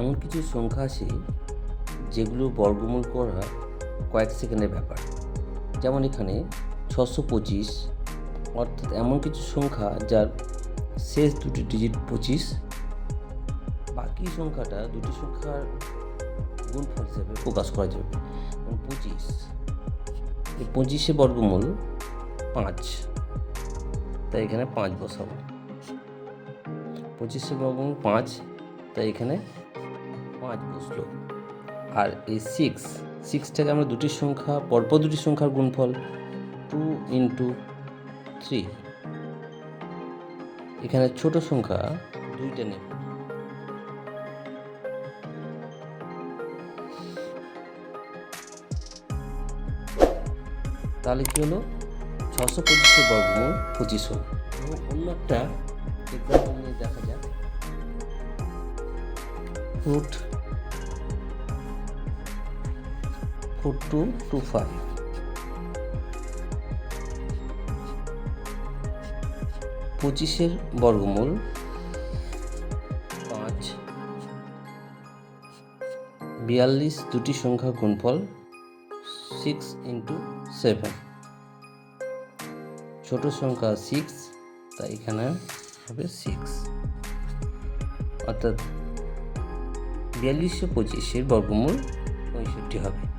এমন কিছু সংখ্যা আছে যেগুলো বর্গমূল করা কয়েক সেকেন্ডের ব্যাপার। যেমন এখানে ছশো পঁচিশ, অর্থাৎ এমন কিছু সংখ্যা যার শেষ দুটি ডিজিট পঁচিশ, বাকি সংখ্যাটা দুটি সংখ্যার গুণফল হিসেবে প্রকাশ করা যাবে। পঁচিশ, এই পঁচিশে বর্গমূল পাঁচ, তাই এখানে পাঁচ বসাবো। পঁচিশে বর্গমূল পাঁচ, তাই এখানে পাঁচ বসল আর এই সিক্স সিক্সটাকে আমরা দুটি সংখ্যা, পরপর দুটি সংখ্যার গুণফল টু ইন্টু থ্রি এখানে ছোট সংখ্যা দুইটা নেব। তাহলে কি হলো? ছশো পঁচিশের বর্গমূল পঁচিশ হলো। এবং অন্য একটা এক্সাম্পল নিয়ে দেখা যাক। টু ফাইভ পঁচিশের বর্গমূল পাঁচ। বিয়াল্লিশ দুটি সংখ্যা গুণফল সিক্স ইন্টু সেভেন ছোট সংখ্যা সিক্স তাই এখানে হবে সিক্স অর্থাৎ বিয়াল্লিশশো পঁচিশের বর্গমূল পঁয়ষট্টি হবে।